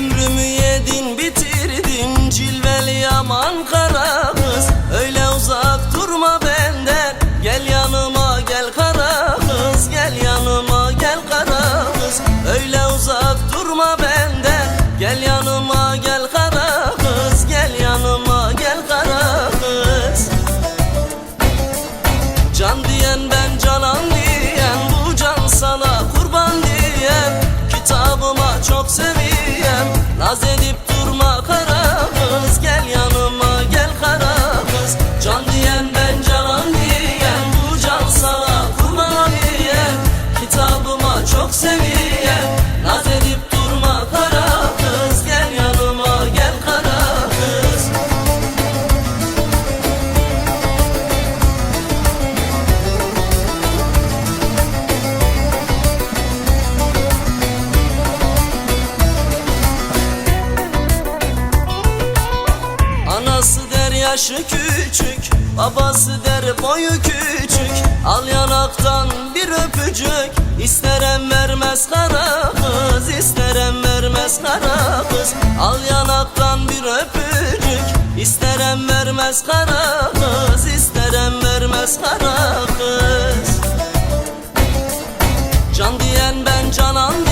Ömrümü yedin bitirdin. Cilveli yaman kara kız. Öyle uzak durma benden. Gel yanıma gel kara kız. Gel yanıma gel kara kız. Öyle uzak durma benden. Gel yanıma gel kara kız. Gel yanıma gel kara kız. Can diye yaşı küçük Babası der boyu küçük. Al yanaktan bir öpücük İsterem vermez kara kız İsterem vermez kara kız. Al yanaktan bir öpücük İsterem vermez kara kız İsterem vermez kara kız. Can diyen ben canan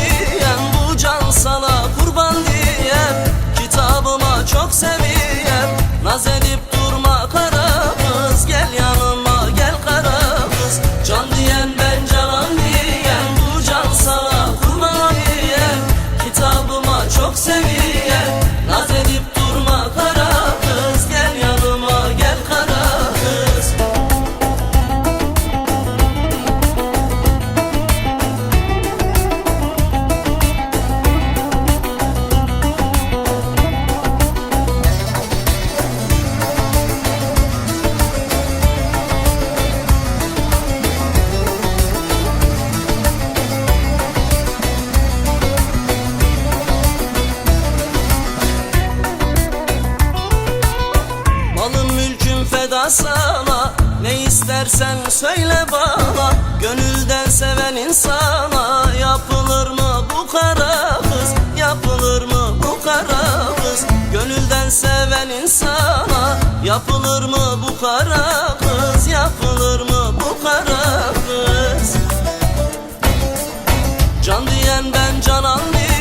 Ne istersen söyle bana Gönülden seven insana Yapılır mı bu kara kız? Yapılır mı bu kara kız? Gönülden seven insana Yapılır mı bu kara kız? Yapılır mı bu kara kız? Can diyen ben canan diyen